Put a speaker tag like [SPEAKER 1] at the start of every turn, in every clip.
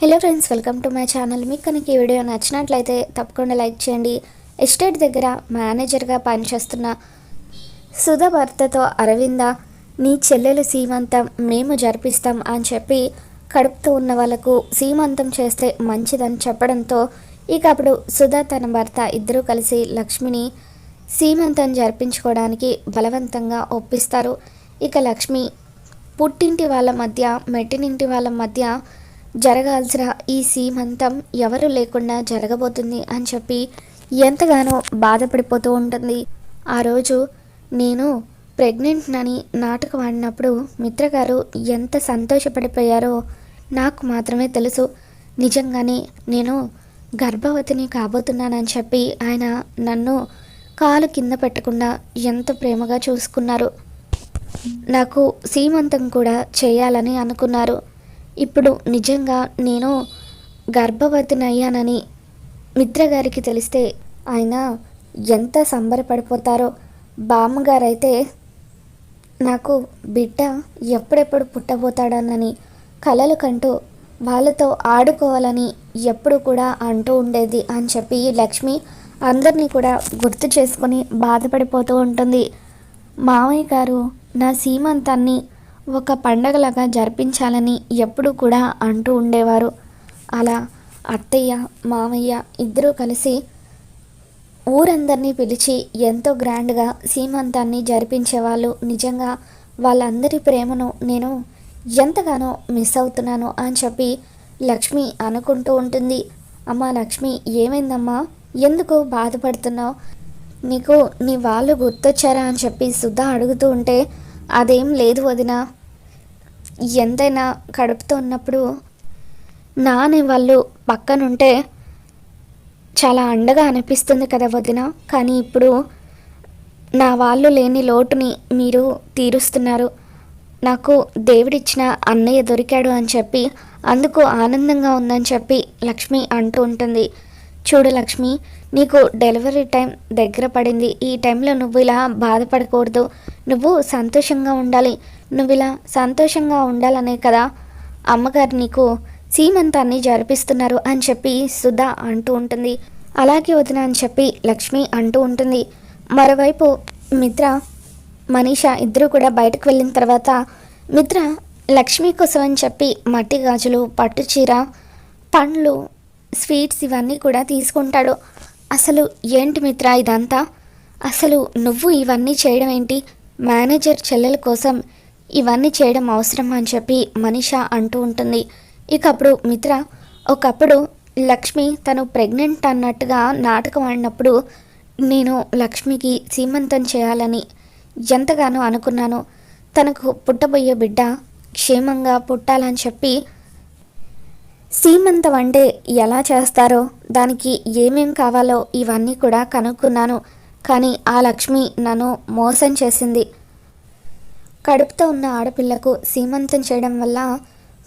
[SPEAKER 1] Hello friends welcome to my channel మీకు కనుక ఈ వీడియో నచ్చినట్లయితే తప్పకుండా లైక్ చేయండి. ఎస్టేట్ దగ్గర మేనేజర్గా పనిచేస్తున్న సుధ భర్తతో అరవింద నీ చెల్లెలు సీమంతం మేము జరిపిస్తాం అని చెప్పి కడుపుతూ ఉన్న వాళ్ళకు సీమంతం చేస్తే మంచిదని చెప్పడంతో ఇక అప్పుడు సుధ తన భర్త ఇద్దరూ కలిసి లక్ష్మిని సీమంతం జరిపించుకోవడానికి బలవంతంగా ఒప్పిస్తారు. ఇక లక్ష్మి పుట్టింటి వాళ్ళ మధ్య మెట్టినింటి వాళ్ళ మధ్య జరగాల్సిన ఈ సీమంతం ఎవరు లేకుండా జరగబోతుంది అని చెప్పి ఎంతగానో బాధపడిపోతూ ఉంటుంది. ఆ రోజు నేను ప్రెగ్నెంట్నని నాటకం ఆడినప్పుడు మిత్రగారు ఎంత సంతోషపడిపోయారో నాకు మాత్రమే తెలుసు. నిజంగానే నేను గర్భవతిని కాబోతున్నానని చెప్పి ఆయన నన్ను కాలు కింద పెట్టకుండా ఎంత ప్రేమగా చూసుకున్నారు. నాకు సీమంతం కూడా చేయాలని అనుకున్నారు. ఇప్పుడు నిజంగా నేను గర్భవతినయ్యానని మిత్రగారికి తెలిస్తే ఆయన ఎంత సంబరపడిపోతారో? బామ్మగారైతే నాకు బిడ్డ ఎప్పుడెప్పుడు పుట్టబోతాడనని కలలు కంటూ వాళ్ళతో ఆడుకోవాలని ఎప్పుడు కూడా అంటూ ఉండేది అని చెప్పి లక్ష్మి అందరినీ కూడా గుర్తు చేసుకొని బాధపడిపోతూ ఉంటుంది. మావయ్య గారు నా సీమంతాన్ని ఒక పండగలాగా జరిపించాలని ఎప్పుడూ కూడా అంటూ ఉండేవారు. అలా అత్తయ్య మామయ్య ఇద్దరూ కలిసి ఊరందరినీ పిలిచి ఎంతో గ్రాండ్గా సీమంతాన్ని జరిపించేవాళ్ళు. నిజంగా వాళ్ళందరి ప్రేమను నేను ఎంతగానో మిస్ అవుతున్నాను అని చెప్పి లక్ష్మి అనుకుంటూ ఉంటుంది. అమ్మ లక్ష్మి ఏమైందమ్మా? ఎందుకు బాధపడుతున్నావు? నీకు నీ వాళ్ళు గుర్తొచ్చారా? అని చెప్పి సుధా అడుగుతూ ఉంటే అదేం లేదు వదిన. ఎంతైనా కడుపుతో ఉన్నప్పుడు నాని వాళ్ళు పక్కనుంటే చాలా అండగా అనిపిస్తుంది కదా వదిన. కానీ ఇప్పుడు నా వాళ్ళు లేని లోటుని మీరు తీరుస్తున్నారు. నాకు దేవుడిచ్చిన అన్నయ్య దొరికాడు అని చెప్పి అందుకు ఆనందంగా ఉందని చెప్పి లక్ష్మి అంటూ ఉంటుంది. చూడు లక్ష్మి నీకు డెలివరీ టైం దగ్గర పడింది. ఈ టైంలో నువ్వు ఇలా బాధపడకూడదు. నువ్వు సంతోషంగా ఉండాలి. నువ్వు ఇలా సంతోషంగా ఉండాలనే కదా? అమ్మగారు నీకు సీమంతాన్ని జరిపిస్తున్నారు అని చెప్పి సుధా అంటూ ఉంటుంది. అలాగే వదిన అని చెప్పి లక్ష్మి అంటూ ఉంటుంది. మరోవైపు మిత్ర మనీష ఇద్దరు కూడా బయటకు వెళ్ళిన తర్వాత మిత్ర లక్ష్మి కోసం అని చెప్పి మట్టి గాజులు పట్టు చీర పండ్లు స్వీట్స్ ఇవన్నీ కూడా తీసుకుంటాడు. అసలు ఏంటి మిత్ర ఇదంతా? అసలు నువ్వు ఇవన్నీ చేయడం ఏంటి? మేనేజర్ చెల్లెల కోసం ఇవన్నీ చేయడం అవసరం అని చెప్పి మనిష అంటూ ఉంటుంది. ఇక అప్పుడు మిత్ర ఒకప్పుడు లక్ష్మి తను ప్రెగ్నెంట్ అన్నట్టుగా నాటకం ఆడినప్పుడు నేను లక్ష్మికి సీమంతం చేయాలని ఎంతగానో అనుకున్నాను. తనకు పుట్టబోయే బిడ్డ క్షేమంగా పుట్టాలని చెప్పి సీమంతం అంటే ఎలా చేస్తారో దానికి ఏమేం కావాలో ఇవన్నీ కూడా కనుక్కున్నాను. కానీ ఆ లక్ష్మి నన్ను మోసం చేసింది. కడుపుతో ఉన్న ఆడపిల్లకు సీమంతం చేయడం వల్ల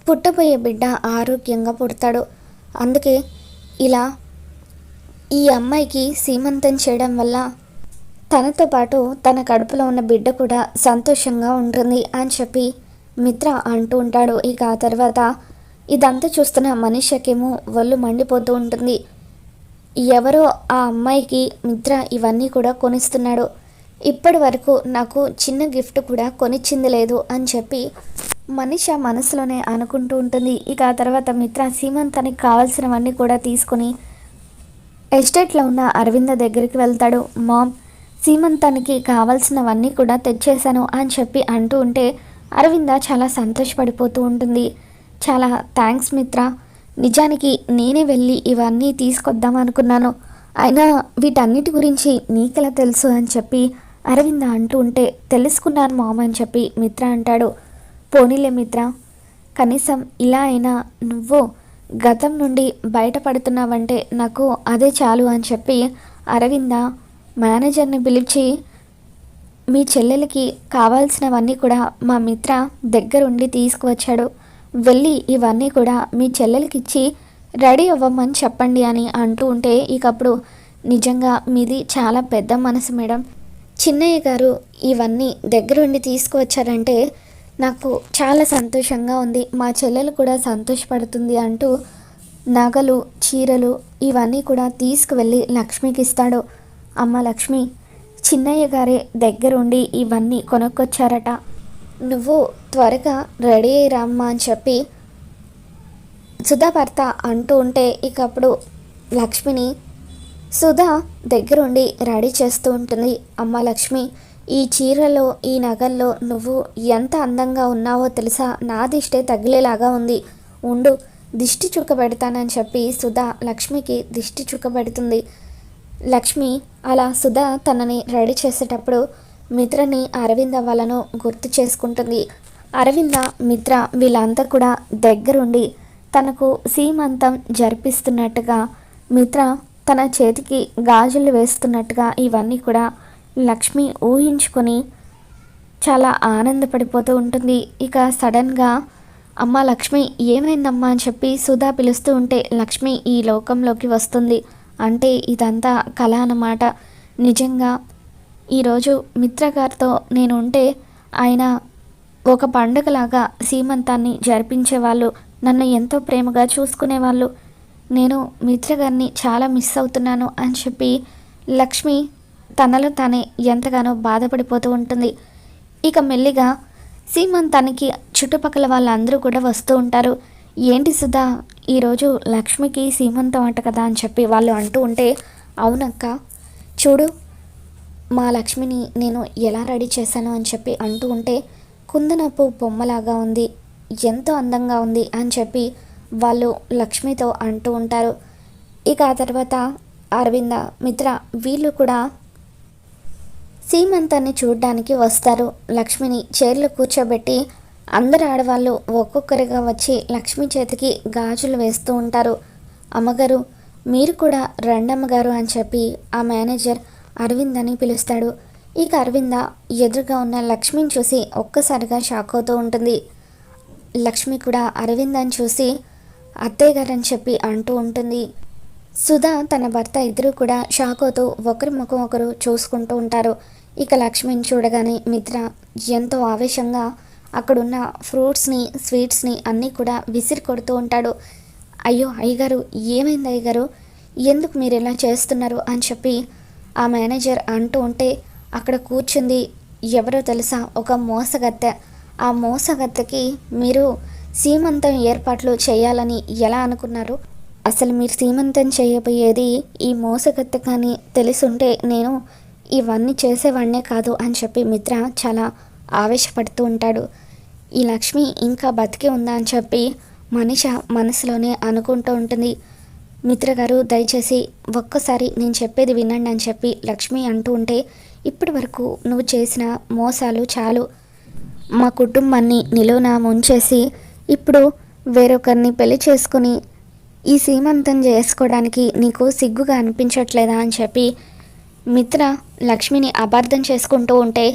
[SPEAKER 1] పుట్టబోయే బిడ్డ ఆరోగ్యంగా పుడతాడు. అందుకే ఇలా ఈ అమ్మాయికి సీమంతం చేయడం వల్ల తనతో పాటు తన కడుపులో ఉన్న బిడ్డ కూడా సంతోషంగా ఉంటుంది అని చెప్పి మిత్ర అంటూ ఉంటాడు. ఇక ఆ తర్వాత ఇదంతా చూస్తున్న మనిషికేమో ఒళ్ళు మండిపోతూ ఉంటుంది. ఎవరో ఆ అమ్మాయికి మిత్ర ఇవన్నీ కూడా కొనిస్తున్నాడు. ఇప్పటి వరకు నాకు చిన్న గిఫ్ట్ కూడా కొనిచ్చింది లేదు అని చెప్పి మనిష మనసులోనే అనుకుంటూ ఉంటుంది. ఇక ఆ తర్వాత మిత్ర సీమంతానికి కావాల్సినవన్నీ కూడా తీసుకుని ఎస్టేట్లో ఉన్న అరవింద దగ్గరికి వెళ్తాడు. మామ్ సీమంతానికి కావాల్సినవన్నీ కూడా తెచ్చేశాను అని చెప్పి అంటూ ఉంటే అరవింద చాలా సంతోషపడిపోతూ ఉంటుంది. చాలా థ్యాంక్స్ మిత్ర. నిజానికి నేనే వెళ్ళి ఇవన్నీ తీసుకొద్దాం అనుకున్నాను. అయినా వీటన్నిటి గురించి నీకెలా తెలుసు అని చెప్పి అరవింద అంటూ ఉంటే తెలుసుకున్నాను మామ అని చెప్పి మిత్ర అంటాడు. పోనీలే మిత్ర కనీసం ఇలా అయినా నువ్వు గతం నుండి బయటపడుతున్నావంటే నాకు అదే చాలు అని చెప్పి అరవింద మేనేజర్ని పిలిచి మీ చెల్లెలకి కావాల్సినవన్నీ కూడా మా మిత్ర దగ్గరుండి తీసుకువచ్చాడు. వెళ్ళి ఇవన్నీ కూడా మీ చెల్లెలకి ఇచ్చి రెడీ అవ్వమని చెప్పండి అని అంటూ ఉంటే ఇకప్పుడు నిజంగా మీది చాలా పెద్ద మనసు మేడం. చిన్నయ్య గారు ఇవన్నీ దగ్గరుండి తీసుకువచ్చారంటే నాకు చాలా సంతోషంగా ఉంది. మా చెల్లెలు కూడా సంతోషపడుతుంది అంటూ నగలు చీరలు ఇవన్నీ కూడా తీసుకువెళ్ళి లక్ష్మికి ఇస్తాడు అమ్మ లక్ష్మి చిన్నయ్య గారే దగ్గరుండి ఇవన్నీ కొనుక్కొచ్చారట. నువ్వు త్వరగా రెడీ అయ్యి రమ్మా అని చెప్పి సుధా భర్త అంటూ ఉంటే ఇకప్పుడు లక్ష్మిని సుధా దగ్గరుండి రెడీ చేస్తూ ఉంటుంది. అమ్మ లక్ష్మి ఈ చీరలో ఈ నగల్లో నువ్వు ఎంత అందంగా ఉన్నావో తెలుసా? నా దిష్టే తగిలేలాగా ఉంది. ఉండు దిష్టి చుక్క పెడతానని చెప్పి సుధా లక్ష్మికి దిష్టి చుక్క పెడుతుంది లక్ష్మి అలా సుధా తనని రెడీ చేసేటప్పుడు మిత్రని అరవింద వాళ్ళను గుర్తు చేసుకుంటుంది. అరవింద మిత్ర వీళ్ళంతా కూడా దగ్గరుండి తనకు సీమంతం జరిపిస్తున్నట్టుగా మిత్ర తన చేతికి గాజులు వేస్తున్నట్టుగా ఇవన్నీ కూడా లక్ష్మి ఊహించుకొని చాలా ఆనందపడిపోతూ ఉంటుంది. ఇక సడన్గా అమ్మ లక్ష్మి ఏమైందమ్మా? అని చెప్పి సుధా పిలుస్తూ ఉంటే లక్ష్మి ఈ లోకంలోకి వస్తుంది. అంటే ఇదంతా కళ అన్నమాట. నిజంగా ఈరోజు మిత్రగారితో నేను ఉంటే ఆయన ఒక పండుగలాగా సీమంతాన్ని జరిపించేవాళ్ళు నన్ను ఎంతో ప్రేమగా చూసుకునేవాళ్ళు నేను మిత్ర గారిని చాలా మిస్ అవుతున్నాను అని చెప్పి లక్ష్మి తనలో తానే ఎంతగానో బాధపడిపోతూ ఉంటుంది. ఇక మెల్లిగా సీమంతానికి చుట్టుపక్కల వాళ్ళందరూ కూడా వస్తూ ఉంటారు. ఏంటి సుధా ఈరోజు లక్ష్మికి సీమంత అంట కదా? అని చెప్పి వాళ్ళు అంటూ ఉంటే అవునక్క చూడు మా లక్ష్మిని నేను ఎలా రెడీ చేశాను అని చెప్పి అంటూ ఉంటే కుందనపు బొమ్మలాగా ఉంది ఎంతో అందంగా ఉంది అని చెప్పి వాళ్ళు లక్ష్మితో అంటూ ఉంటారు. ఇక ఆ తర్వాత అరవింద మిత్ర వీళ్ళు కూడా సీమంతాన్ని చూడడానికి వస్తారు. లక్ష్మిని చైర్లో కూర్చోబెట్టి అందరు ఆడవాళ్ళు ఒక్కొక్కరిగా వచ్చి లక్ష్మి చేతికి గాజులు వేస్తూ ఉంటారు. అమ్మగారు మీరు కూడా రండమ్మగారు అని చెప్పి ఆ మేనేజర్ అరవింద్ అని పిలుస్తాడు. ఇక అరవింద ఎదురుగా ఉన్న లక్ష్మిని చూసి ఒక్కసారిగా షాక్ అవుతూ ఉంటుంది. లక్ష్మి కూడా అరవింద్ అని చూసి అత్తయ్య గారని అని చెప్పి అంటూ ఉంటుంది. సుధా తన భర్త ఇద్దరు కూడా షాక్ అవుతూ ఒకరి ముఖం ఒకరు చూసుకుంటూ ఉంటారు. ఇక లక్ష్మిని చూడగానే మిత్ర ఎంతో ఆవేశంగా అక్కడున్న ఫ్రూట్స్ని స్వీట్స్ని అన్నీ కూడా విసిరి కొడుతూ ఉంటాడు. అయ్యో అయ్యగారు ఏమైంది అయ్యగారు? ఎందుకు మీరు ఇలా చేస్తున్నారు అని చెప్పి ఆ మేనేజర్ అంటూ ఉంటే అక్కడ కూర్చుంది ఎవరో తెలుసా? ఒక మోసగత్తె. ఆ మోసగత్తెకి మీరు సీమంతం ఏర్పాట్లు చేయాలని ఎలా అనుకున్నారు? అసలు మీరు సీమంతం చేయబోయేది ఈ మోసగత్త కానీ తెలుసుంటే నేను ఇవన్నీ చేసేవాడినే కాదు అని చెప్పి మిత్ర చాలా ఆవేశపడుతూ ఉంటాడు. ఈ లక్ష్మి ఇంకా బతికి ఉందా అని చెప్పి మనిష మనసులోనే అనుకుంటూ ఉంటుంది. మిత్ర గారు దయచేసి ఒక్కసారి నేను చెప్పేది వినండి అని చెప్పి లక్ష్మి అంటూ ఉంటే ఇప్పటి వరకు నువ్వు చేసిన మోసాలు చాలు. మా కుటుంబాన్ని నిలువున ముంచేసి ఇప్పుడు వేరొకరిని పెళ్ళి చేసుకుని ఈ సీమంతం చేసుకోవడానికి నీకు సిగ్గుగా అనిపించట్లేదా అని చెప్పి మిత్ర లక్ష్మిని అపార్థం చేసుకుంటూ ఉంటే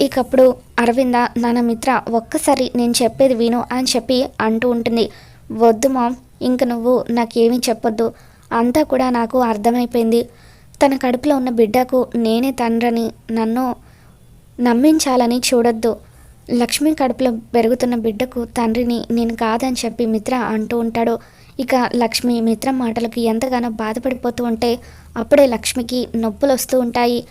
[SPEAKER 1] ఇకప్పుడు అరవింద నాన్న మిత్ర ఒక్కసారి నేను చెప్పేది విను అని చెప్పి అంటూ ఉంటుంది. వద్దు మామ్ ఇంక నువ్వు నాకేమీ చెప్పొద్దు. అంతా కూడా నాకు అర్థమైపోయింది. తన కడుపులో ఉన్న బిడ్డకు నేనే తండ్రని నన్ను నమ్మించాలని చూడొద్దు. లక్ష్మి కడుపులో పెరుగుతున్న బిడ్డకు తండ్రిని నేను కాదని చెప్పి మిత్ర అంటూ ఉంటాడు. ఇక లక్ష్మి మిత్ర మాటలకు ఎంతగానో బాధపడిపోతూ ఉంటే అప్పుడే లక్ష్మికి నొప్పులు వస్తూ ఉంటాయి.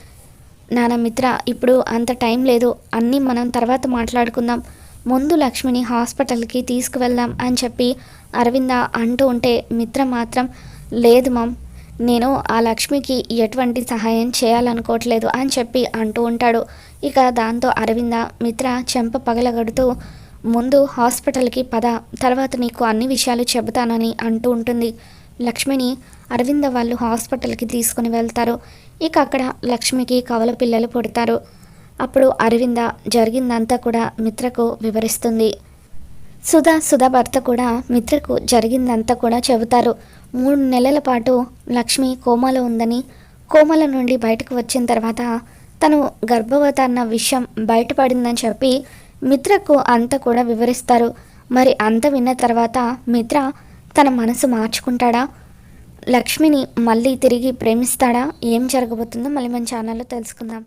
[SPEAKER 1] నాన్న మిత్ర ఇప్పుడు అంత టైం లేదు. అన్నీ మనం తర్వాత మాట్లాడుకుందాం. ముందు లక్ష్మిని హాస్పిటల్కి తీసుకువెళ్దాం అని చెప్పి అరవింద అంటూ ఉంటే మిత్ర మాత్రం లేదు మామ్ నేను ఆ లక్ష్మికి ఎటువంటి సహాయం చేయాలనుకోవట్లేదు అని చెప్పి అంటూ ఉంటాడు. ఇక దాంతో అరవింద మిత్ర చెంప పగలగడుతూ ముందు హాస్పిటల్కి పద తర్వాత నీకు అన్ని విషయాలు చెబుతానని అంటూ ఉంటుంది. లక్ష్మిని అరవింద వాళ్ళు హాస్పిటల్కి తీసుకుని వెళ్తారు. ఇక అక్కడ లక్ష్మికి కవల పిల్లలు పుడతారు. అప్పుడు అరవింద జరిగిందంతా కూడా మిత్రకు వివరిస్తుంది. సుధా సుధా భర్త కూడా మిత్రకు జరిగిందంతా కూడా చెబుతారు. మూడు నెలల పాటు లక్ష్మి కోమలో ఉందని కోమల నుండి బయటకు వచ్చిన తర్వాత తను గర్భవతి అన్న విషయం బయటపడిందని చెప్పి మిత్రకు అంత కూడా వివరిస్తారు. మరి అంత విన్న తర్వాత మిత్ర తన మనసు మార్చుకుంటాడా? లక్ష్మిని మళ్ళీ తిరిగి ప్రేమిస్తాడా? ఏం జరగబోతుందో మళ్ళీ మన ఛానల్లో తెలుసుకుందాం.